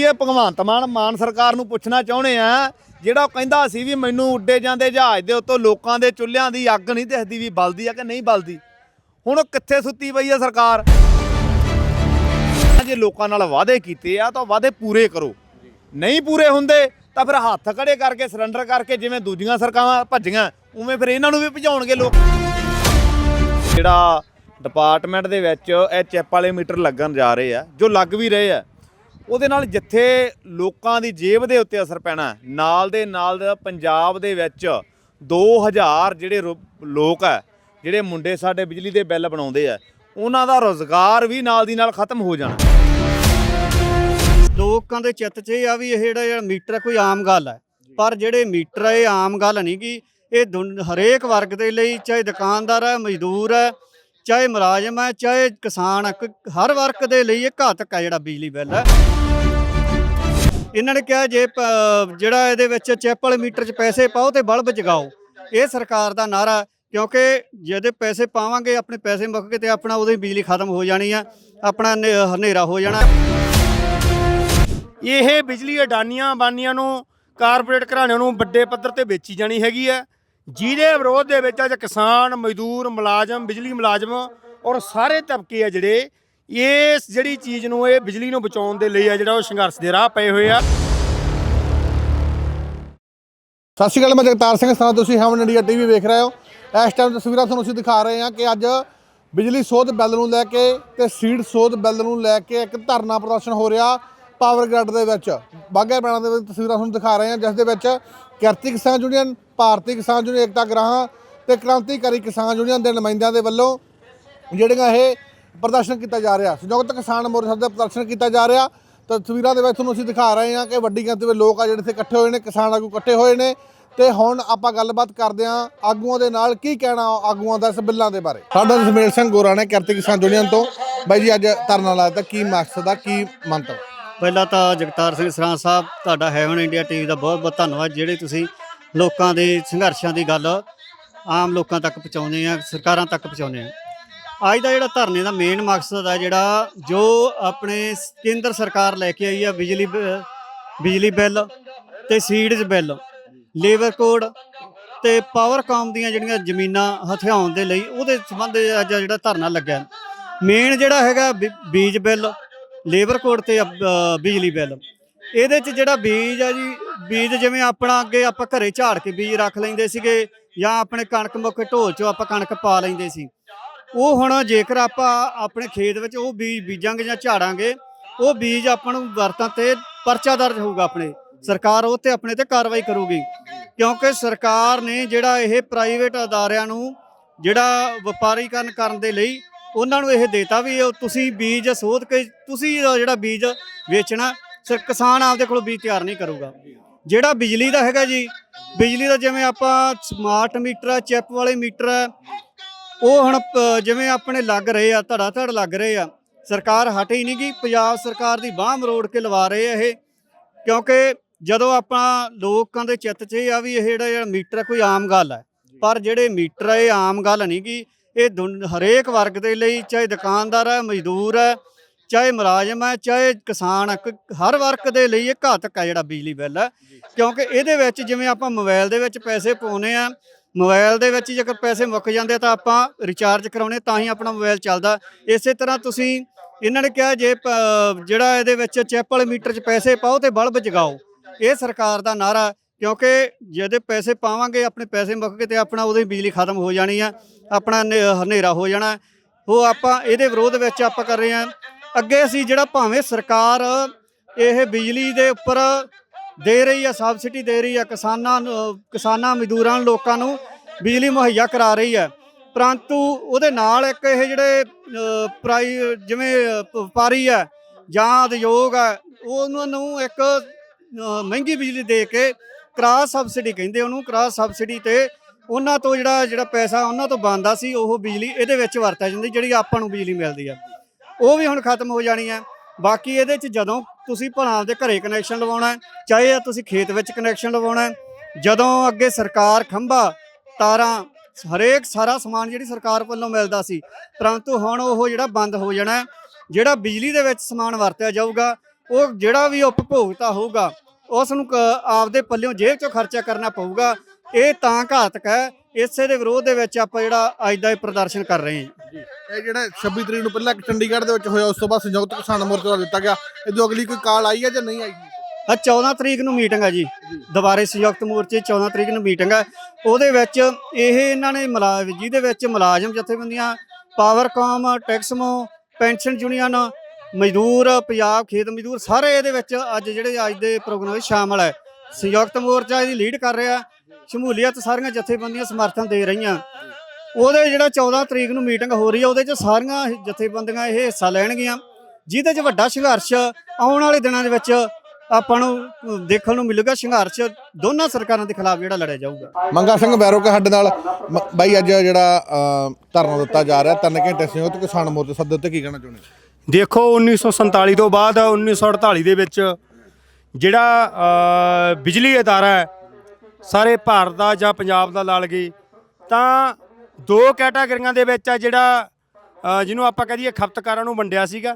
ਅਸੀਂ ਇਹ ਭਗਵੰਤ ਮਾਨ ਮਾਨ ਸਰਕਾਰ ਨੂੰ ਪੁੱਛਣਾ ਚਾਹੁੰਦੇ ਆ, ਜਿਹੜਾ ਉਹ ਕਹਿੰਦਾ ਸੀ ਵੀ ਮੈਨੂੰ ਉੱਡੇ ਜਾਂਦੇ ਜਹਾਜ਼ ਦੇ ਉੱਤੋਂ ਲੋਕਾਂ ਦੇ ਚੁੱਲ੍ਹਿਆਂ ਦੀ ਅੱਗ ਨਹੀਂ ਦਿਖਦੀ ਵੀ ਬਲਦੀ ਆ ਕਿ ਨਹੀਂ ਬਲਦੀ। ਹੁਣ ਕਿੱਥੇ ਸੁੱਤੀ ਪਈ ਆ ਸਰਕਾਰ? ਜੇ ਲੋਕਾਂ ਨਾਲ ਵਾਅਦੇ ਕੀਤੇ ਆ, ਤਾਂ ਵਾਅਦੇ ਪੂਰੇ ਕਰੋ। ਨਹੀਂ ਪੂਰੇ ਹੁੰਦੇ, ਤਾਂ ਫਿਰ ਹੱਥ ਖੜੇ ਕਰਕੇ ਸਰੈਂਡਰ ਕਰਕੇ ਜਿਵੇਂ ਦੂਜੀਆਂ ਸਰਕਾਰਾਂ ਭੱਜੀਆਂ, ਉਵੇਂ ਫਿਰ ਇਹਨਾਂ ਨੂੰ ਵੀ ਭਜਾਉਣਗੇ ਲੋਕ। ਜਿਹੜਾ ਡਿਪਾਰਟਮੈਂਟ ਦੇ ਵਿੱਚ ਇਹ ਚਿੱਪ ਵਾਲੇ ਮੀਟਰ ਲੱਗਣ ਜਾ ਰਹੇ ਆ, ਜੋ ਲੱਗ ਵੀ ਰਹੇ ਆ ਉਹਦੇ ਨਾਲ ਜਿੱਥੇ ਲੋਕਾਂ ਦੀ ਜੇਬ ਦੇ ਉੱਤੇ ਅਸਰ ਪੈਣਾ ਨਾਲ ਦੇ ਨਾਲ ਪੰਜਾਬ ਦੇ ਵਿੱਚ 2000 ਜਿਹੜੇ ਲੋਕ ਆ ਜਿਹੜੇ ਮੁੰਡੇ ਸਾਡੇ ਬਿਜਲੀ ਦੇ ਬਿੱਲ ਬਣਾਉਂਦੇ ਆ ਉਹਨਾਂ ਦਾ ਰੋਜ਼ਗਾਰ ਵੀ ਨਾਲ ਦੀ ਨਾਲ ਖਤਮ ਹੋ ਜਾਣਾ। ਲੋਕਾਂ ਦੇ ਚਿੱਤ 'ਚ ਇਹ ਆ ਵੀ ਇਹ ਜਿਹੜਾ ਜਿਹੜਾ ਮੀਟਰ ਕੋਈ ਆਮ ਗੱਲ ਹੈ। ਪਰ ਜਿਹੜੇ ਮੀਟਰ ਇਹ ਆਮ ਗੱਲ ਨਹੀਂ ਗੀ। ਇਹ ਹਰੇਕ ਵਰਗ ਦੇ ਲਈ ਚਾਹੇ ਦੁਕਾਨਦਾਰ ਹੈ ਮਜ਼ਦੂਰ ਹੈ ਚਾਹੇ ਮੁਲਾਜ਼ਮ ਹੈ ਚਾਹੇ ਕਿਸਾਨ ਹੈ ਹਰ ਵਰਗ ਦੇ ਲਈ ਇਹ ਘਾਤਕ ਹੈ ਜਿਹੜਾ ਬਿਜਲੀ ਬਿੱਲ ਹੈ। ਇਹਨਾਂ ਨੇ ਕਿਹਾ ਜੇ ਪ- ਜਿਹੜਾ ਇਹਦੇ ਵਿੱਚ ਚੈਪਲ ਮੀਟਰ 'ਚ ਪੈਸੇ ਪਾਓ ਤੇ ਬਲਬ ਜਗਾਓ। ਇਹ ਸਰਕਾਰ ਦਾ ਨਾਰਾ ਕਿਉਂਕਿ ਜਿਹਦੇ ਪੈਸੇ ਪਾਵਾਂਗੇ, ਆਪਣੇ ਪੈਸੇ ਮੁੱਕ ਗਏ ਤੇ ਆਪਣਾ ਉਹਦੀ ਬਿਜਲੀ ਖਤਮ ਹੋ ਜਾਣੀ ਆ, ਆਪਣਾ ਹਨੇ- ਹਨੇਰਾ ਹੋ ਜਾਣਾ। ਇਹ ਬਿਜਲੀ ਅਡਾਨੀਆਂ ਬਾਨੀਆਂ ਨੂੰ, ਕਾਰਪੋਰੇਟ ਘਰਾਣਿਆਂ ਨੂੰ ਵੱਡੇ ਪੱਧਰ ਤੇ ਵੇਚੀ ਜਾਣੀ ਹੈਗੀ ਹੈ। ਜਿਹਦੇ ਵਿਰੋਧ ਦੇ ਵਿੱਚ ਅੱਜ ਕਿਸਾਨ, ਮਜ਼ਦੂਰ, ਮੁਲਾਜ਼ਮ, ਬਿਜਲੀ ਮੁਲਾਜ਼ਮ ਔਰ ਸਾਰੇ ਤਬਕੇ ਆ ਜਿਹੜੇ ਇਸ ਜਿਹੜੀ ਚੀਜ਼ ਨੂੰ ਇਹ ਬਿਜਲੀ ਨੂੰ ਬਚਾਉਣ ਦੇ ਲਈ ਆ, ਜਿਹੜਾ ਉਹ ਸੰਘਰਸ਼ ਦੇ ਰਾਹ ਪਏ ਹੋਏ ਆ। ਸਤਿ ਸ਼੍ਰੀ ਅਕਾਲ, ਮੈਂ ਜਗਤਾਰ ਸਿੰਘ ਸਨਾ ਤੁਸੀਂ ਹਮਨ ਇੰਡੀਆ ਟੀਵੀ ਵੇਖ ਰਹੇ ਹੋ। ਇਸ ਟਾਈਮ ਤਸਵੀਰਾਂ ਤੁਹਾਨੂੰ ਅਸੀਂ ਦਿਖਾ ਰਹੇ ਹਾਂ ਕਿ ਅੱਜ ਬਿਜਲੀ ਸੋਧ ਬਿੱਲ ਨੂੰ ਲੈ ਕੇ ਤੇ ਸੀਡ ਸੋਧ ਬਿੱਲ ਨੂੰ ਲੈ ਕੇ ਇੱਕ ਧਰਨਾ ਪ੍ਰਦਰਸ਼ਨ ਹੋ ਰਿਹਾ ਪਾਵਰ ਗ੍ਰਿਡ ਦੇ ਵਿੱਚ। ਬਾਗਾ ਬਣਾ ਦੇ ਵਿੱਚ ਤਸਵੀਰਾਂ ਤੁਹਾਨੂੰ ਦਿਖਾ ਰਹੇ ਹਾਂ, ਜਿਸ ਦੇ ਵਿੱਚ ਕਿਰਤੀ ਕਿਸਾਨ ਯੂਨੀਅਨ, ਭਾਰਤੀ ਕਿਸਾਨ ਯੂਨੀਅਨ ਏਕਤਾ ਗ੍ਰਾਹਾਂ ਤੇ ਕ੍ਰਾਂਤੀਕਾਰੀ ਕਿਸਾਨ ਯੂਨੀਅਨ ਦੇ ਨੁਮਾਇੰਦਿਆਂ ਦੇ ਵੱਲੋਂ ਜਿਹੜੀਆਂ ਇਹ ਪ੍ਰਦਰਸ਼ਨ ਕੀਤਾ ਜਾ ਰਿਹਾ। ਸੰਯੁਕਤ ਕਿਸਾਨ ਮੋਰਚਾ ਦਾ ਪ੍ਰਦਰਸ਼ਨ ਕੀਤਾ ਜਾ ਰਿਹਾ। ਤਾਂ ਤਸਵੀਰਾਂ ਦੇ ਵਿੱਚ ਤੁਹਾਨੂੰ ਅਸੀਂ ਦਿਖਾ ਰਹੇ ਹਾਂ ਕਿ ਵੱਡੀ ਗਿਣਤੀ ਵਿੱਚ ਲੋਕ ਆ ਜਿਹੜੇ ਇੱਥੇ ਇਕੱਠੇ ਹੋਏ ਨੇ, ਕਿਸਾਨ ਆਗੂ ਇਕੱਠੇ ਹੋਏ ਨੇ। ਤੇ ਹੁਣ ਆਪਾਂ ਗੱਲਬਾਤ ਕਰਦੇ ਹਾਂ ਆਗੂਆਂ ਦੇ ਨਾਲ ਕੀ ਕਹਿਣਾ ਆਗੂਆਂ ਦਾ ਇਸ ਬਿੱਲਾਂ ਦੇ ਬਾਰੇ। ਸਾਡਾ ਜਸਮੇਲ ਸਿੰਘ ਗੋਰਾ ਨੇ ਕਿਰਤੀ ਕਿਸਾਨ ਯੂਨੀਅਨ ਤੋਂ। ਬਾਈ ਜੀ, ਅੱਜ ਧਰਨਾ ਲਾਇਆ ਤਾਂ ਕੀ ਮਕਸਦ ਆ, ਕੀ ਮੰਤਵ? ਪਹਿਲਾਂ ਤਾਂ ਜਗਤਾਰ ਸਿੰਘ ਸਰਾਂ ਸਾਹਿਬ, ਤੁਹਾਡਾ ਹੈਵਨ ਇੰਡੀਆ ਟੀਵੀ ਦਾ ਬਹੁਤ ਬਹੁਤ ਧੰਨਵਾਦ। ਜਿਹੜੇ ਤੁਸੀਂ ਲੋਕਾਂ ਦੇ ਸੰਘਰਸ਼ਾਂ ਦੀ ਗੱਲ ਆਮ ਲੋਕਾਂ ਤੱਕ ਪਹੁੰਚਾਉਂਦੇ ਆ, ਸਰਕਾਰਾਂ ਤੱਕ ਪਹੁੰਚਾਉਂਦੇ ਆ। ਅੱਜ ਦਾ ਜਿਹੜਾ ਧਰਨੇ ਦਾ ਮੇਨ ਮਕਸਦ ਆ ਜਿਹੜਾ ਜੋ ਆਪਣੇ ਕੇਂਦਰ ਸਰਕਾਰ ਲੈ ਕੇ ਆਈ ਆ ਬਿਜਲੀ ਬ- ਬਿਜਲੀ ਬਿੱਲ ਤੇ ਸੀਡਜ਼ ਬਿੱਲ, ਲੇਬਰ ਕੋਡ ਤੇ ਪਾਵਰਕਾਮ ਦੀਆਂ ਜਿਹੜੀਆਂ ਜ਼ਮੀਨਾਂ ਹਥਿਆਉਣ ਦੇ ਲਈ ਉਹਦੇ ਸੰਬੰਧ ਅੱਜ ਜਿਹੜਾ ਧਰਨਾ ਲੱਗਾ ਮੇਨ ਜਿਹੜਾ ਹੈਗਾ ਬੀ- ਬੀਜ ਬਿੱਲ, ਲੇਬਰ ਕੋਡ ਤੇ ਬਿਜਲੀ ਬਿੱਲ। ਇਹਦੇ ਚ ਜਿਹੜਾ ਬੀਜ ਆ ਜੀ, ਬੀਜ ਜਿਵੇਂ ਆਪਣਾ ਅੱਗੇ ਆਪਾਂ ਘਰੇ ਝਾੜ ਕੇ ਬੀਜ ਰੱਖ ਲੈਂਦੇ ਸੀਗੇ ਜਾਂ ਆਪਣੇ ਕਣਕ ਮੁੱਕ ਢੋਲ ਚੋਂ ਆਪਾਂ ਕਣਕ ਪਾ ਲੈਂਦੇ ਸੀ। ਉਹ ਹੁਣ ਜੇਕਰ ਆਪਾਂ ਆਪਣੇ ਖੇਤ ਵਿੱਚ ਉਹ ਬੀਜ ਬੀਜਾਂਗੇ ਜਾਂ ਝਾੜਾਂਗੇ, ਉਹ ਬੀਜ ਆਪਾਂ ਨੂੰ ਵਰਤਾਂ ਤੇ ਪਰਚਾ ਦਰਜ ਹੋਊਗਾ ਆਪਣੇ। ਸਰਕਾਰ ਉਹ ਤੇ ਆਪਣੇ ਤੇ ਕਾਰਵਾਈ ਕਰੂਗੀ। ਕਿਉਂਕਿ ਸਰਕਾਰ ਨੇ ਜਿਹੜਾ ਇਹ ਪ੍ਰਾਈਵੇਟ ਅਦਾਰਿਆਂ ਨੂੰ ਜਿਹੜਾ ਵਪਾਰੀਕਰਨ ਕਰਨ ਦੇ ਲਈ ਉਹਨਾਂ ਨੂੰ ਇਹ ਦੇਤਾ ਵੀ ਉਹ ਤੁਸੀਂ ਬੀਜ ਸੋਧ ਕੇ, ਤੁਸੀਂ ਜਿਹੜਾ ਬੀਜ ਵੇਚਣਾ, ਸਰ ਕਿਸਾਨ ਆਪਦੇ ਕੋਲੋਂ ਬੀਜ ਤਿਆਰ ਨਹੀਂ ਕਰੂਗਾ। ਜਿਹੜਾ ਬਿਜਲੀ ਦਾ ਹੈਗਾ ਜੀ, ਬਿਜਲੀ ਦਾ ਜਿਵੇਂ ਆਪਾਂ ਸਮਾਰਟ ਮੀਟਰ ਆ ਚਿਪ ਵਾਲੇ ਮੀਟਰ ਆ ਉਹ ਹੁਣ ਪ- ਜਿਵੇਂ ਆਪਣੇ ਲੱਗ ਰਹੇ ਆ ਧੜਾ ਧੜ ਲੱਗ ਰਹੇ ਆ, ਸਰਕਾਰ ਹਟ ਹੀ ਨਹੀਂ ਗਈ। ਪੰਜਾਬ ਸਰਕਾਰ ਦੀ ਬਾਹ ਮਰੋੜ ਕੇ ਲਵਾ ਰਹੇ ਆ ਇਹ, ਕਿਉਂਕਿ ਜਦੋਂ ਆਪਾਂ ਲੋਕਾਂ ਦੇ ਚਿੱਤ 'ਚ ਇਹ ਆ ਵੀ ਇਹ ਜਿਹੜਾ ਜਿਹੜਾ ਮੀਟਰ ਆ, ਕੋਈ ਆਮ ਗੱਲ ਹੈ ਪਰ ਜਿਹੜੇ ਮੀਟਰ ਆ, ਇਹ ਆਮ ਗੱਲ ਨਹੀਂ ਗੀ। ਇਹ ਦੁਨ- ਹਰੇਕ ਵਰਗ ਦੇ ਲਈ, ਚਾਹੇ ਦੁਕਾਨਦਾਰ ਹੈ ਮਜ਼ਦੂਰ ਹੈ ਚਾਹੇ ਮੁਲਾਜ਼ਮ ਹੈ ਚਾਹੇ ਕਿਸਾਨ ਹੈ ਕ ਹਰ ਵਰਗ ਦੇ ਲਈ ਇਹ ਘਾਤਕ ਹੈ ਜਿਹੜਾ ਬਿਜਲੀ ਬਿੱਲ ਹੈ ਕਿਉਂਕਿ ਇਹਦੇ ਵਿੱਚ ਜਿਵੇਂ ਆਪਾਂ ਮੋਬਾਈਲ ਦੇ ਵਿੱਚ ਪੈਸੇ ਪਾਉਨੇ ਆ ਮੋਬਾਈਲ ਦੇ ਵਿੱਚ ਜੇਕਰ ਪੈਸੇ ਮੁੱਕ ਜਾਂਦੇ ਤਾਂ ਆਪਾਂ ਰਿਚਾਰਜ ਕਰਾਉਣੇ, ਤਾਂ ਹੀ ਆਪਣਾ ਮੋਬਾਈਲ ਚੱਲਦਾ। ਇਸੇ ਤਰ੍ਹਾਂ ਤੁਸੀਂ ਇਹਨਾਂ ਨੇ ਕਿਹਾ ਜੇ ਪ- ਜਿਹੜਾ ਇਹਦੇ ਵਿੱਚ ਚਿੱਪ ਵਾਲੇ ਮੀਟਰ 'ਚ ਪੈਸੇ ਪਾਓ ਤੇ ਬਲਬ ਜਗਾਓ। ਇਹ ਸਰਕਾਰ ਦਾ ਨਾਰਾ ਕਿਉਂਕਿ ਜਿਹਦੇ ਪੈਸੇ ਪਾਵਾਂਗੇ, ਆਪਣੇ ਪੈਸੇ ਮੁੱਕ ਗਏ ਤੇ ਆਪਣਾ ਉਹਦੀ ਬਿਜਲੀ ਖਤਮ ਹੋ ਜਾਣੀ ਆ, ਆਪਣਾ ਹਨੇਰਾ ਹੋ ਜਾਣਾ। ਉਹ ਆਪਾਂ ਇਹਦੇ ਵਿਰੋਧ ਵਿੱਚ ਆਪਾਂ ਕਰ ਰਹੇ ਹਾਂ ਅੱਗੇ ਅਸੀਂ ਜਿਹੜਾ ਭਾਵੇਂ ਸਰਕਾਰ ਇਹ ਬਿਜਲੀ ਦੇ ਉੱਪਰ ਦੇ ਰਹੀ ਆ ਸਬਸਿਡੀ ਦੇ ਰਹੀ ਆ ਕਿਸਾਨਾਂ ਨੂੰ, ਕਿਸਾਨਾਂ, ਮਜ਼ਦੂਰਾਂ, ਲੋਕਾਂ ਨੂੰ ਬਿਜਲੀ ਮੁਹੱਈਆ ਕਰਾ ਰਹੀ ਹੈ। ਪਰੰਤੂ ਉਹਦੇ ਨਾਲ ਇੱਕ ਇਹ ਜਿਹੜੇ ਪ੍ਰਾਈ, ਜਿਵੇਂ, ਵਪਾਰੀ ਹੈ, ਜਾਂ ਉਦਯੋਗ ਆ ਉਹਨਾਂ ਨੂੰ ਇੱਕ ਮਹਿੰਗੀ ਬਿਜਲੀ ਦੇ ਕੇ ਕ੍ਰਾਸ ਸਬਸਿਡੀ ਕਹਿੰਦੇ ਉਹਨੂੰ, ਕ੍ਰਾਸ ਸਬਸਿਡੀ ਤੇ ਉਹਨਾਂ ਤੋਂ ਜਿਹੜਾ ਜਿਹੜਾ ਪੈਸਾ ਉਹਨਾਂ ਤੋਂ ਬਣਦਾ ਸੀ, ਉਹ ਬਿਜਲੀ ਇਹਦੇ ਵਿੱਚ ਵਰਤਿਆ ਜਾਂਦੀ, ਜਿਹੜੀ ਆਪਾਂ ਨੂੰ ਬਿਜਲੀ ਮਿਲਦੀ ਆ ਉਹ ਵੀ ਹੁਣ ਖਤਮ ਹੋ ਜਾਣੀ ਹੈ। ਬਾਕੀ ਇਹਦੇ ਚ ਜਦੋਂ ਤੁਸੀਂ ਭਲਾ ਆਪਦੇ ਘਰੇ ਕਨੈਕਸ਼ਨ ਲਵਾਉਣਾ ਚਾਹੇ ਤੁਸੀਂ ਖੇਤ ਵਿੱਚ ਕਨੈਕਸ਼ਨ ਲਵਾਉਣਾ ਜਦੋਂ ਅੱਗੇ ਸਰਕਾਰ ਖੰਭਾ, ਤਾਰਾਂ, ਹਰੇਕ ਸਾਰਾ ਸਮਾਨ ਜਿਹੜੀ ਸਰਕਾਰ ਵੱਲੋਂ ਮਿਲਦਾ ਸੀ, ਪਰੰਤੂ ਹੁਣ ਉਹ ਜਿਹੜਾ ਬੰਦ ਹੋ ਜਾਣਾ ਜਿਹੜਾ ਬਿਜਲੀ ਦੇ ਵਿੱਚ ਸਮਾਨ ਵਰਤਿਆ ਜਾਊਗਾ, ਉਹ ਜਿਹੜਾ ਵੀ ਉਪਭੋਗਤਾ ਹੋਊਗਾ, ਉਸ ਨੂੰ ਕ- ਆਪਦੇ ਪੱਲਿਓਂ ਜੇਬ ਚੋਂ ਖਰਚਾ ਕਰਨਾ ਪਊਗਾ, ਇਹ ਤਾਂ ਘਾਤਕ ਹੈ, ਇਸੇ ਦੇ ਵਿਰੋਧ ਦੇ ਵਿੱਚ ਆਪਾਂ ਜਿਹੜਾ ਅੱਜ ਦਾ ਇਹ ਪ੍ਰਦਰਸ਼ਨ ਕਰ ਰਹੇ ਹਾਂ। ਜੀ। ਇਹ ਜਿਹੜਾ 26 ਤਰੀਕ ਨੂੰ ਪਹਿਲਾਂ ਚੰਡੀਗੜ੍ਹ ਦੇ ਵਿੱਚ ਹੋਇਆ ਉਸ ਤੋਂ ਬਾਅਦ ਸੰਯੁਕਤ ਕਿਸਾਨ ਮੋਰਚਾ ਦਾ ਦਿੱਤਾ ਗਿਆ। ਇਹਦੋਂ ਅਗਲੀ ਕੋਈ ਕਾਲ ਆਈ ਹੈ ਜਾਂ ਨਹੀਂ ਆਈ? ਆ 14 ਤਰੀਕ ਨੂੰ ਮੀਟਿੰਗ ਹੈ ਜੀ। ਦੁਬਾਰੇ ਸੰਯੁਕਤ ਮੋਰਚੇ 14 ਤਰੀਕ ਨੂੰ ਮੀਟਿੰਗ ਹੈ ਉਹਦੇ ਵਿੱਚ ਇਹ ਇਹਨਾਂ ਨੇ ਮੁਲਾ ਜਿਹਦੇ ਵਿੱਚ ਮੁਲਾਜ਼ਮ ਜਥੇਬੰਦੀਆਂ ਪਾਵਰਕਾਮ ਟੈਕਸਮੋ ਪੈਨਸ਼ਨ ਯੂਨੀਅਨ ਮਜ਼ਦੂਰ ਪੰਜਾਬ ਖੇਤ ਮਜ਼ਦੂਰ ਸਾਰੇ ਇਹਦੇ ਵਿੱਚ ਅੱਜ ਜਿਹੜੇ ਅੱਜ ਦੇ ਪ੍ਰੋਗਰਾਮ ਵਿੱਚ ਸ਼ਾਮਲ ਹੈ। ਸੰਯੁਕਤ ਮੋਰਚਾ ਇਹਦੀ ਲੀਡ ਕਰ ਰਿਹਾ। ਸ਼ਮੂਲੀਅਤ ਸਾਰੀਆਂ ਜਥੇਬੰਦੀਆਂ ਸਮਰਥਨ ਦੇ ਰਹੀਆਂ। ਉਹਦੇ ਜਿਹੜਾ 14 ਤਰੀਕ ਨੂੰ ਮੀਟਿੰਗ ਹੋ ਰਹੀ ਹੈ ਉਹਦੇ 'ਚ ਸਾਰੀਆਂ ਜਥੇਬੰਦੀਆਂ ਇਹ ਹਿੱਸਾ ਲੈਣਗੀਆਂ ਜਿਹਦੇ 'ਚ ਵੱਡਾ ਸੰਘਰਸ਼ ਆਉਣ ਵਾਲੇ ਦਿਨਾਂ ਦੇ ਵਿੱਚ ਆਪਾਂ ਨੂੰ ਦੇਖਣ ਨੂੰ ਮਿਲੂਗਾ ਸੰਘਰਸ਼ ਦੋਨਾਂ ਸਰਕਾਰਾਂ ਦੇ ਖਿਲਾਫ ਜਿਹੜਾ ਲੜਿਆ ਜਾਊਗਾ। ਮੰਗਾ ਸਿੰਘ ਬੈਰੋਕ ਸਾਡੇ ਨਾਲ ਮ- ਬਾਈ ਅੱਜ ਜਿਹੜਾ ਧਰਨਾ ਦਿੱਤਾ ਜਾ ਰਿਹਾ ਤਿੰਨ ਘੰਟੇ ਸੰਯੁਕਤ ਕਿਸਾਨ ਮੋਰਚਾ ਸੱਦੇ ਉੱਤੇ ਕੀ ਕਹਿਣਾ ਚਾਹੁੰਦੇ ਦੇਖੋ 1947 ਤੋਂ ਬਾਅਦ 1948 ਦੇ ਵਿੱਚ ਜਿਹੜਾ ਬਿਜਲੀ ਅਦਾਰਾ ਹੈ ਸਾਰੇ ਭਾਰਤ ਦਾ ਜਾਂ ਪੰਜਾਬ ਦਾ ਲਾ ਲਗੇ ਤਾਂ ਦੋ ਕੈਟਾਗਰੀਆਂ ਦੇ ਵਿੱਚ ਆ ਜਿਹੜਾ ਅ, ਜਿਹਨੂੰ ਆਪਾਂ ਕਹਿ ਦਈਏ ਖਪਤਕਾਰਾਂ ਨੂੰ ਵੰਡਿਆ ਸੀਗਾ।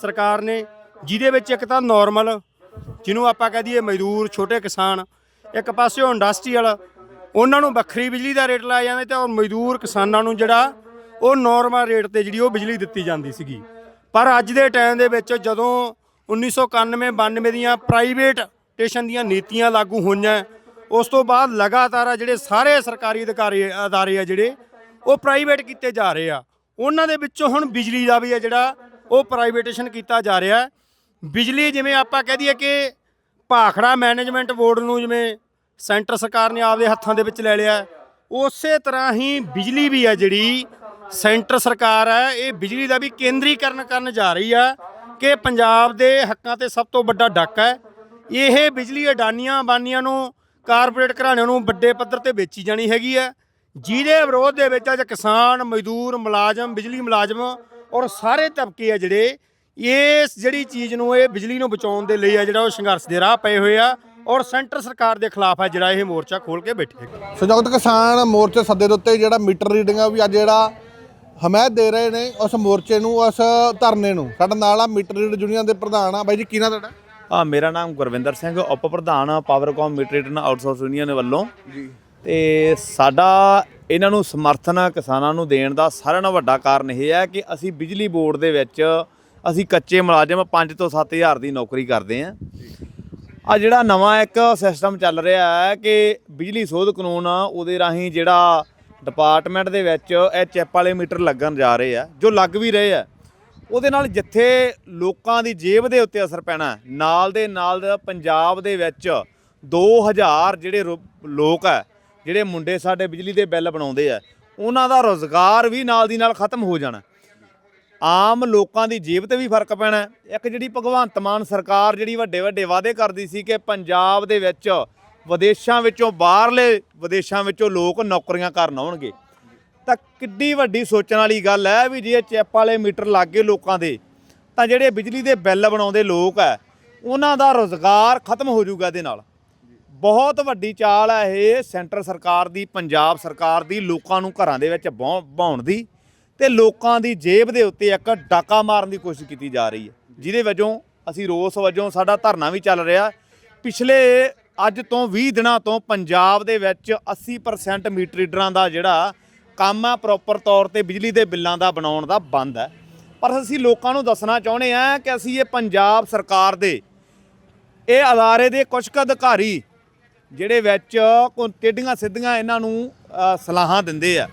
ਸਰਕਾਰ ਨੇ ਜਿਹਦੇ ਵਿੱਚ ਇੱਕ ਤਾਂ ਨਾਰਮਲ ਜਿਹਨੂੰ ਆਪਾਂ ਕਹਿ ਦਈਏ ਮਜ਼ਦੂਰ ਛੋਟੇ ਕਿਸਾਨ ਇੱਕ ਪਾਸੇ ਉਹ ਇੰਡਸਟਰੀਅਲ ਉਹਨਾਂ ਨੂੰ ਵੱਖਰੀ ਬਿਜਲੀ ਦਾ ਰੇਟ ਲਾਇਆ ਜਾਂਦਾ ਤੇ ਉਹ ਮਜ਼ਦੂਰ ਕਿਸਾਨਾਂ ਨੂੰ ਜਿਹੜਾ ਉਹ ਨਾਰਮਲ ਰੇਟ ਤੇ ਜਿਹੜੀ ਉਹ ਬਿਜਲੀ ਦਿੱਤੀ ਜਾਂਦੀ ਸੀਗੀ। ਪਰ ਅੱਜ ਦੇ ਟਾਈਮ ਦੇ ਵਿੱਚ ਜਦੋਂ 1991 92 ਦੀਆਂ ਪ੍ਰਾਈਵੇਟ ਸਟੇਸ਼ਨ ਦੀਆਂ ਨੀਤੀਆਂ ਲਾਗੂ ਹੋਈਆਂ ਉਸ ਤੋਂ ਬਾਅਦ ਲਗਾਤਾਰ ਆ ਜਿਹੜੇ ਸਾਰੇ ਸਰਕਾਰੀ ਅਧਿਕਾਰੀ ਅਦਾਰੇ ਆ ਜਿਹੜੇ ਉਹ ਪ੍ਰਾਈਵੇਟ ਕੀਤੇ ਜਾ ਰਹੇ ਆ। ਉਹਨਾਂ ਦੇ ਵਿੱਚੋਂ ਹੁਣ ਬਿਜਲੀ ਦਾ ਵੀ ਆ ਜਿਹੜਾ ਉਹ ਪ੍ਰਾਈਵੇਟੇਸ਼ਨ ਕੀਤਾ ਜਾ ਰਿਹਾ। ਬਿਜਲੀ ਜਿਵੇਂ ਆਪਾਂ ਕਹਿ ਦਈਏ ਕਿ ਭਾਖੜਾ ਮੈਨੇਜਮੈਂਟ ਬੋਰਡ ਨੂੰ ਜਿਵੇਂ ਸੈਂਟਰ ਸਰਕਾਰ ਨੇ ਆਪਦੇ ਹੱਥਾਂ ਦੇ ਵਿੱਚ ਲੈ ਲਿਆ। ਉਸੇ ਤਰ੍ਹਾਂ ਹੀ ਬਿਜਲੀ ਵੀ ਹੈ ਜਿਹੜੀ ਸੈਂਟਰ ਸਰਕਾਰ ਹੈ ਇਹ ਬਿਜਲੀ ਦਾ ਵੀ ਕੇਂਦਰੀਕਰਨ ਕਰਨ ਜਾ ਰਹੀ ਆ ਕਿ ਪੰਜਾਬ ਦੇ ਹੱਕਾਂ ਤੇ ਸਭ ਤੋਂ ਵੱਡਾ ਡੱਕ ਹੈ ਇਹ ਬਿਜਲੀ ਅਡਾਨੀਆਂ ਬਾਨੀਆਂ ਨੂੰ, ਕਾਰਪੋਰੇਟ ਘਰਾਣਿਆਂ ਨੂੰ ਵੱਡੇ ਪੱਧਰ ਤੇ ਵੇਚੀ ਜਾਣੀ ਹੈਗੀ ਹੈ ਜਿਹਦੇ ਵਿਰੋਧ ਦੇ ਵਿੱਚ ਅੱਜ ਕਿਸਾਨ ਮਜ਼ਦੂਰ ਮੁਲਾਜ਼ਮ ਬਿਜਲੀ ਮੁਲਾਜ਼ਮ ਔਰ ਸਾਰੇ ਤਬਕੇ ਆ ਜਿਹੜੇ ਇਸ ਜਿਹੜੀ ਚੀਜ਼ ਨੂੰ ਇਹ ਬਿਜਲੀ ਨੂੰ ਬਚਾਉਣ ਦੇ ਲਈ ਆ ਜਿਹੜਾ ਉਹ ਸੰਘਰਸ਼ ਦੇ ਰਾਹ ਪਏ ਹੋਏ ਆ ਔਰ ਸੈਂਟਰ ਸਰਕਾਰ ਦੇ ਖਿਲਾਫ ਆ ਜਿਹੜਾ ਇਹ ਮੋਰਚਾ ਖੋਲ ਕੇ ਬੈਠੇ ਸੰਯੁਕਤ ਕਿਸਾਨ ਮੋਰਚੇ ਸੱਦੇ ਦੇ ਉੱਤੇ ਜਿਹੜਾ ਮੀਟਰ ਰੀਡਿੰਗ ਵੀ ਅੱਜ ਜਿਹੜਾ ਹਮਾਇਤ ਦੇ ਰਹੇ ਨੇ ਉਸ ਮੋਰਚੇ ਨੂੰ ਉਸ ਧਰਨੇ ਨੂੰ। ਸਾਡੇ ਨਾਲ ਆ ਮੀਟਰ ਰੀਡ ਯੂਨੀਅਨ ਦੇ ਪ੍ਰਧਾਨ ਆ। ਬਾਈ ਜੀ ਕੀ ਨਾਂ ਤੁਹਾਡਾ? ਆ ਮੇਰਾ ਨਾਮ ਗੁਰਵਿੰਦਰ ਸਿੰਘ ਉਪ ਪ੍ਰਧਾਨ ਪਾਵਰਕਾਮ ਮੀਟਰੇਟਨ ਆਊਟਸੋਰਸ ਯੂਨੀਅਨ ਵੱਲੋਂ। ਜੀ। ਤੇ ਸਾਡਾ ਇਹਨਾਂ ਨੂੰ ਸਮਰਥਨ ਕਿਸਾਨਾਂ ਨੂੰ ਦੇਣ ਦਾ ਸਾਰਿਆਂ ਨਾਲੋਂ ਵੱਡਾ ਕਾਰਨ ਇਹ ਹੈ ਕਿ ਅਸੀਂ ਬਿਜਲੀ ਬੋਰਡ ਦੇ ਵਿੱਚ ਅਸੀਂ ਕੱਚੇ ਮੁਲਾਜ਼ਮ 5 ਤੋਂ 7000 ਦੀ ਨੌਕਰੀ ਕਰਦੇ ਆਂ ਆ ਜਿਹੜਾ ਨਵਾਂ ਇੱਕ ਸਿਸਟਮ ਚੱਲ ਰਿਹਾ ਹੈ ਕਿ ਬਿਜਲੀ ਸੋਧ ਕਾਨੂੰਨ ਆ, ਉਹਦੇ ਰਾਹੀਂ ਜਿਹੜਾ ਡਿਪਾਰਟਮੈਂਟ ਦੇ ਵਿੱਚ ਇਹ ਚੈਪ ਵਾਲੇ ਮੀਟਰ ਲੱਗਣ ਜਾ ਰਹੇ ਆ ਜੋ ਲੱਗ ਵੀ ਰਹੇ ਆ। ਉਹਦੇ ਨਾਲ ਜਿੱਥੇ ਲੋਕਾਂ ਦੀ ਜੇਬ ਦੇ ਉੱਤੇ ਅਸਰ ਪੈਣਾ ਨਾਲ ਦੇ ਨਾਲ ਪੰਜਾਬ ਦੇ ਵਿੱਚ 2000 ਜਿਹੜੇ ਰੋ- ਲੋਕ ਆ ਜਿਹੜੇ ਮੁੰਡੇ ਸਾਡੇ ਬਿਜਲੀ ਦੇ ਬਿੱਲ ਬਣਾਉਂਦੇ ਆ, ਉਹਨਾਂ ਦਾ ਰੋਜ਼ਗਾਰ ਵੀ ਨਾਲ ਦੀ ਨਾਲ ਖਤਮ ਹੋ ਜਾਣਾ। ਆਮ ਲੋਕਾਂ ਦੀ ਜੇਬ ਤੇ ਵੀ ਫ਼ਰਕ ਪੈਣਾ ਇੱਕ ਜਿਹੜੀ ਭਗਵੰਤ ਮਾਨ ਸਰਕਾਰ ਜਿਹੜੀ ਵੱਡੇ ਵੱਡੇ ਵਾਅਦੇ ਕਰਦੀ ਸੀ ਕਿ ਪੰਜਾਬ ਦੇ ਵਿੱਚ ਵਿਦੇਸ਼ਾਂ ਵਿੱਚੋਂ ਬਾਹਰਲੇ ਵਿਦੇਸ਼ਾਂ ਵਿੱਚੋਂ ਲੋਕ ਨੌਕਰੀਆਂ ਕਰਨ ਆਉਣਗੇ। ਤਾਂ ਕਿੱਡੀ ਵੱਡੀ ਸੋਚਣ ਵਾਲੀ ਗੱਲ ਹੈ ਵੀ ਜੇ ਚਿੱਪ ਵਾਲੇ ਮੀਟਰ ਲੱਗ ਗਏ ਲੋਕਾਂ ਦੇ, ਤਾਂ ਜਿਹੜੇ ਬਿਜਲੀ ਦੇ ਬਿੱਲ ਬਣਾਉਂਦੇ ਲੋਕ ਹੈ, ਉਹਨਾਂ ਦਾ ਰੋਜ਼ਗਾਰ ਖਤਮ ਹੋ ਜਾਊਗਾ ਇਹਦੇ ਨਾਲ। ਬਹੁਤ ਵੱਡੀ ਚਾਲ ਹੈ ਇਹ ਸੈਂਟਰ ਸਰਕਾਰ ਦੀ, ਪੰਜਾਬ ਸਰਕਾਰ ਦੀ, ਲੋਕਾਂ ਨੂੰ ਘਰਾਂ ਦੇ ਵਿੱਚ ਬਾਉਣ ਦੀ ਤੇ ਲੋਕਾਂ ਦੀ ਜੇਬ ਦੇ ਉੱਤੇ ਇੱਕ ਡਾਕਾ ਮਾਰਨ ਦੀ ਕੋਸ਼ਿਸ਼ ਕੀਤੀ ਜਾ ਰਹੀ ਹੈ। ਜਿਹਦੇ ਵਜੋਂ ਅਸੀਂ ਰੋਸ ਵਜੋਂ ਸਾਡਾ ਧਰਨਾ ਵੀ ਚੱਲ ਰਿਹਾ। ਪਿਛਲੇ ਅੱਜ ਤੋਂ 20 ਦਿਨਾਂ ਤੋਂ ਪੰਜਾਬ ਦੇ ਵਿੱਚ 80% ਮੀਟਰ ਰੀਡਰਾਂ ਦਾ ਜਿਹੜਾ ਕੰਮ ਆ, ਪ੍ਰੋਪਰ ਤੌਰ ਤੇ ਬਿਜਲੀ ਦੇ ਬਿੱਲਾਂ ਦਾ ਬਣਾਉਣ ਦਾ ਬੰਦ ਹੈ। ਪਰ ਅਸੀਂ ਲੋਕਾਂ ਨੂੰ ਦੱਸਣਾ ਚਾਹੁੰਦੇ ਆ ਕਿ ਅਸੀਂ ਇਹ ਪੰਜਾਬ ਸਰਕਾਰ ਦੇ, ਇਹ ਅਦਾਰੇ ਦੇ ਕੁਝ ਕੁ ਅਧਿਕਾਰੀ ਜਿਹੜੇ ਵਿੱਚ ਕੋ ਟੇਡੀਆਂ ਸਿੱਧੀਆਂ ਇਹਨਾਂ ਨੂੰ ਸਲਾਹਾਂ ਦਿੰਦੇ ਆ।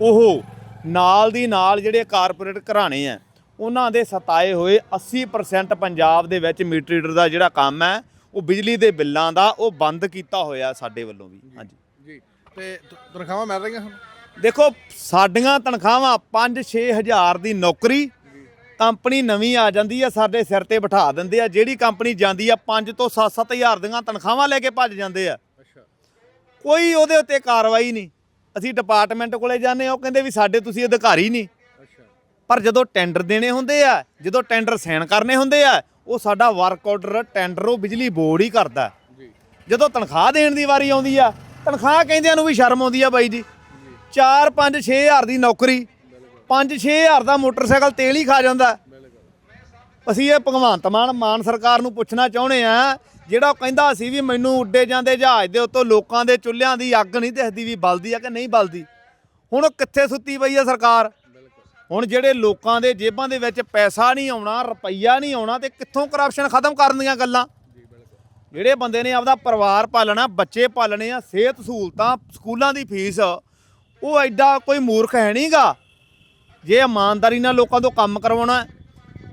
ਉਹ ਨਾਲ ਦੀ ਨਾਲ ਜਿਹੜੇ ਕਾਰਪੋਰੇਟ ਘਰਾਣੇ ਆ ਉਹਨਾਂ ਦੇ ਸਤਾਏ ਹੋਏ 80% ਪੰਜਾਬ ਦੇ ਵਿੱਚ ਮੀਟਰ ਰੀਡਰ ਦਾ ਜਿਹੜਾ ਕੰਮ ਹੈ ਉਹ ਬਿਜਲੀ ਦੇ ਬਿੱਲਾਂ ਦਾ ਉਹ ਬੰਦ ਕੀਤਾ ਹੋਇਆ ਸਾਡੇ ਵੱਲੋਂ ਵੀ। ਹਾਂਜੀ। ਜੀ। ਤੇ ਤਨਖਾਹਾਂ ਮਿਲ ਰਹੀਆਂ ਤੁਹਾਨੂੰ ਦੇਖੋ ਸਾਡੀਆਂ ਤਨਖਾਹਾਂ 5-6 ਹਜ਼ਾਰ ਦੀ ਨੌਕਰੀ ਕੰਪਨੀ ਨਵੀਂ ਆ ਜਾਂਦੀ ਆ ਸਾਡੇ ਸਿਰ ਤੇ ਬਿਠਾ ਦਿੰਦੇ ਆ। ਜਿਹੜੀ ਕੰਪਨੀ ਜਾਂਦੀ ਆ 5 ਤੋਂ 7-7 ਹਜ਼ਾਰ ਦੀਆਂ ਤਨਖਾਹਾਂ ਲੈ ਕੇ ਭੱਜ ਜਾਂਦੇ ਆ। ਅੱਛਾ। ਕੋਈ ਉਹਦੇ ਉੱਤੇ ਕਾਰਵਾਈ ਨਹੀਂ। ਅਸੀਂ ਡਿਪਾਰਟਮੈਂਟ ਕੋਲੇ ਜਾਂਦੇ ਆ ਉਹ ਕਹਿੰਦੇ ਵੀ ਸਾਡੇ ਤੁਸੀਂ ਅਧਿਕਾਰੀ ਨਹੀਂ। ਅੱਛਾ। ਪਰ ਜਦੋਂ ਟੈਂਡਰ ਦੇਣੇ ਹੁੰਦੇ ਆ ਜਦੋਂ ਟੈਂਡਰ ਸਾਈਨ ਕਰਨੇ ਹੁੰਦੇ ਆ ਉਹ ਸਾਡਾ ਵਰਕ ਆਰਡਰ ਟੈਂਡਰ ਉਹ ਬਿਜਲੀ ਬੋਰਡ ਹੀ ਕਰਦਾ। ਜਦੋਂ ਤਨਖਾਹ ਦੇਣ ਦੀ ਵਾਰੀ ਆਉਂਦੀ ਆ ਤਨਖਾਹ ਕਹਿੰਦਿਆਂ ਨੂੰ ਵੀ ਸ਼ਰਮ ਆਉਂਦੀ ਆ ਬਾਈ ਜੀ। 4 5 6000 ਦੀ ਨੌਕਰੀ। 5 6000 ਦਾ ਮੋਟਰਸਾਈਕਲ ਤੇਲ ਹੀ ਖਾ ਜਾਂਦਾ। ਅਸੀਂ ਇਹ ਭਗਵੰਤ ਮਾਨ ਮਾਨ ਸਰਕਾਰ ਨੂੰ ਪੁੱਛਣਾ ਚਾਹੁੰਦੇ ਆ, ਜਿਹੜਾ ਉਹ ਕਹਿੰਦਾ ਸੀ ਵੀ ਮੈਨੂੰ ਉੱਡੇ ਜਾਂਦੇ ਜਹਾਜ਼ ਦੇ ਉੱਤੋਂ ਲੋਕਾਂ ਦੇ ਚੁੱਲ੍ਹਿਆਂ ਦੀ ਅੱਗ ਨਹੀਂ ਦਿਖਦੀ ਵੀ ਬਲਦੀ ਆ ਕਿ ਨਹੀਂ ਬਲਦੀ। ਹੁਣ ਉਹ ਕਿੱਥੇ ਸੁੱਤੀ ਪਈ ਆ ਸਰਕਾਰ? ਹੁਣ ਜਿਹੜੇ ਲੋਕਾਂ ਦੇ ਜੇਬਾਂ ਦੇ ਵਿੱਚ ਪੈਸਾ ਨਹੀਂ ਆਉਣਾ, ਰੁਪਈਆ ਨਹੀਂ ਆਉਣਾ ਤੇ ਕਿੱਥੋਂ ਕਰਪਸ਼ਨ ਖਤਮ ਕਰਨ ਦੀਆਂ ਗੱਲਾਂ? ਜਿਹੜੇ ਬੰਦੇ ਨੇ ਆਪਦਾ ਪਰਿਵਾਰ ਪਾਲਣਾ, ਬੱਚੇ ਪਾਲਣੇ ਆ, ਸਿਹਤ ਸਹੂਲਤਾਂ, ਸਕੂਲਾਂ ਦੀ ਫੀਸ, ਉਹ ਐਡਾ ਕੋਈ ਮੂਰਖ ਹੈ ਨਹੀਂਗਾ ਜੇ ਇਮਾਨਦਾਰੀ ਨਾਲ ਲੋਕਾਂ ਤੋਂ ਕੰਮ ਕਰਵਾਉਣਾ ਹੈ,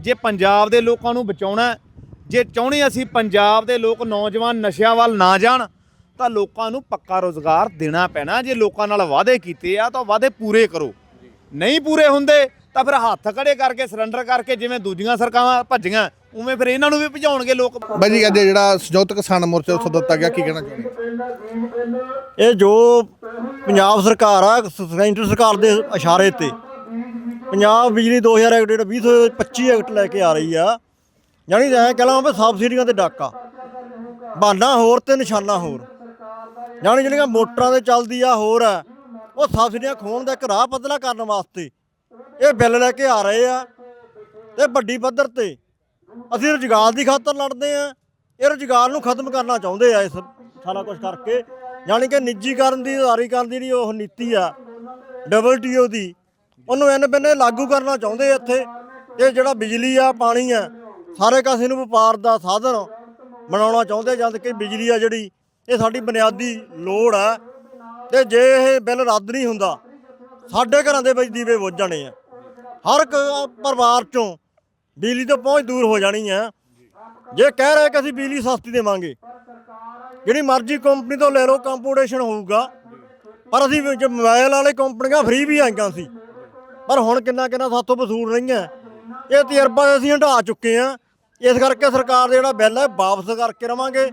ਜੇ ਪੰਜਾਬ ਦੇ ਲੋਕਾਂ ਨੂੰ ਬਚਾਉਣਾ ਹੈ, ਜੇ ਚਾਹੁੰਦੇ ਅਸੀਂ ਪੰਜਾਬ ਦੇ ਲੋਕ ਨੌਜਵਾਨ ਨਸ਼ਿਆਂ ਵੱਲ ਨਾ ਜਾਣ ਤਾਂ ਲੋਕਾਂ ਨੂੰ ਪੱਕਾ ਰੋਜ਼ਗਾਰ ਦੇਣਾ ਪੈਣਾ ਜੇ ਲੋਕਾਂ ਨਾਲ ਵਾਅਦੇ ਕੀਤੇ ਆ ਤਾਂ ਵਾਅਦੇ ਪੂਰੇ ਕਰੋ। ਨਹੀਂ ਪੂਰੇ ਹੁੰਦੇ ਤਾਂ ਫਿਰ ਹੱਥ ਖੜੇ ਕਰਕੇ ਸਰੈਂਡਰ ਕਰਕੇ ਜਿਵੇਂ ਦੂਜੀਆਂ ਸਰਕਾਰਾਂ ਭੱਜੀਆਂ ਉਵੇਂ ਫਿਰ ਇਹਨਾਂ ਨੂੰ ਵੀ ਭਜਾਉਣਗੇ ਲੋਕ। ਬਾਈ ਜੀ ਅੱਜ ਜਿਹੜਾ ਸੰਯੁਕਤ ਕਿਸਾਨ ਮੋਰਚਾ ਉੱਥੋਂ ਦਿੱਤਾ ਗਿਆ ਕੀ ਕਹਿਣਾ ਚਾਹੁੰਦੇ ਇਹ ਜੋ ਪੰਜਾਬ ਸਰਕਾਰ ਆ ਸੈਂਟਰ ਸਰਕਾਰ ਦੇ ਇਸ਼ਾਰੇ ਤੇ ਪੰਜਾਬ ਬਿਜਲੀ 2000 ਐਕਟ ਜਿਹੜਾ 2025 ਐਕਟ ਲੈ ਕੇ ਆ ਰਹੀ ਆ। ਜਾਨੀ ਐ ਕਹਾਂ ਵੀ ਸਬਸਿਡੀਆਂ ਤੇ ਡਾਕਾ। ਬਹਾਨਾ ਹੋਰ ਤੇ ਨਿਸ਼ਾਨਾ ਹੋਰ। ਜਾਨੀ ਜਿਹੜੀਆਂ ਮੋਟਰਾਂ ਤੇ ਚੱਲਦੀ ਆ, ਹੋਰ ਆ, ਉਹ ਸਬਸਿਡੀਆਂ ਖੋਣ ਦਾ ਇੱਕ ਰਾਹ ਪਤਲਾ ਕਰਨ ਵਾਸਤੇ ਇਹ ਬਿੱਲ ਲੈ ਕੇ ਆ ਰਹੇ ਆ ਤੇ ਵੱਡੀ ਪੱਧਰ ਤੇ ਅਸੀਂ ਰੁਜ਼ਗਾਰ ਦੀ ਖਾਤਰ ਲੜਦੇ ਆ। ਇਹ ਰੁਜ਼ਗਾਰ ਨੂੰ ਖਤਮ ਕਰਨਾ ਚਾਹੁੰਦੇ ਆ ਇਸ ਸਾਰਾ ਕੁਝ ਕਰਕੇ। ਯਾਨੀ ਕਿ ਨਿੱਜੀਕਰਨ ਦੀ ਉਦਾਰੀਕਰਨ ਦੀ ਜਿਹੜੀ ਉਹ ਨੀਤੀ ਆ ਡਬਲ ਡਬਲਯੂਟੀਓ ਦੀ ਉਹਨੂੰ ਐਨ ਬੰਨੇ ਲਾਗੂ ਕਰਨਾ ਚਾਹੁੰਦੇ ਇੱਥੇ। ਇਹ ਜਿਹੜਾ ਬਿਜਲੀ ਆ, ਪਾਣੀ ਆ, ਸਾਰੇ ਕਾਸੇ ਨੂੰ ਵਪਾਰ ਦਾ ਸਾਧਨ ਬਣਾਉਣਾ ਚਾਹੁੰਦੇ ਜਦ ਕਿ ਬਿਜਲੀ ਆ ਜਿਹੜੀ, ਇਹ ਸਾਡੀ ਬੁਨਿਆਦੀ ਲੋੜ ਆ। ਤੇ ਜੇ ਇਹ ਬਿੱਲ ਰੱਦ ਨਹੀਂ ਹੁੰਦਾ, ਸਾਡੇ ਘਰਾਂ ਦੇ ਵਿੱਚ ਦੀਵੇ ਬੁੱਝ ਜਾਣੇ ਆ। ਹਰ ਇੱਕ ਪਰਿਵਾਰ ਚੋਂ ਬਿਜਲੀ ਤੋਂ ਪਹੁੰਚ ਦੂਰ ਹੋ ਜਾਣੀ ਆ। ਜੇ ਕਹਿ ਰਹੇ ਕਿ ਅਸੀਂ ਬਿਜਲੀ ਸਸਤੀ ਦੇਵਾਂਗੇ, ਜਿਹੜੀ ਮਰਜ਼ੀ ਕੰਪਨੀ ਤੋਂ ਲੈ ਲਓ ਕੰਪੀਟੀਸ਼ਨ ਹੋਊਗਾ, ਪਰ ਅਸੀਂ ਵਿੱਚ ਮੋਬਾਈਲ ਵਾਲੇ ਕੰਪਨੀਆਂ ਫ੍ਰੀ ਵੀ ਆਈਆਂ ਸੀ। ਪਰ ਹੁਣ ਕਿੰਨਾ ਕਿੰਨਾ ਸਾਥੋਂ ਵਸੂਲ ਰਹੀਆਂ। ਇਹ ਤਜਰਬਾ ਅਸੀਂ ਹਟਾ ਚੁੱਕੇ ਆ ਇਸ ਕਰਕੇ ਸਰਕਾਰ ਦਾ ਜਿਹੜਾ ਬਿੱਲ ਹੈ, ਵਾਪਸ ਕਰਕੇ ਰਵਾਂਗੇ।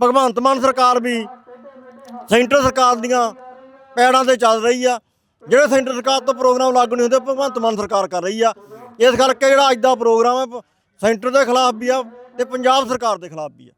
ਭਗਵੰਤ ਮਾਨ ਸਰਕਾਰ ਵੀ ਸੈਂਟਰ ਸਰਕਾਰ ਦੀਆਂ ਪੈੜਾਂ ਤੇ ਚੱਲ ਰਹੀ ਆ। ਜਿਹੜੇ ਸੈਂਟਰ ਸਰਕਾਰ ਤੋਂ ਪ੍ਰੋਗਰਾਮ ਲਾਗੂ ਨਹੀਂ ਹੁੰਦੇ ਭਗਵੰਤ ਮਾਨ ਸਰਕਾਰ ਕਰ ਰਹੀ ਆ। ਇਸ ਕਰਕੇ ਜਿਹੜਾ ਅੱਜ ਦਾ ਪ੍ਰੋਗਰਾਮ ਹੈ, ਸੈਂਟਰ ਦੇ ਖਿਲਾਫ ਵੀ ਆ ਤੇ ਪੰਜਾਬ ਸਰਕਾਰ ਦੇ ਖਿਲਾਫ ਵੀ ਆ।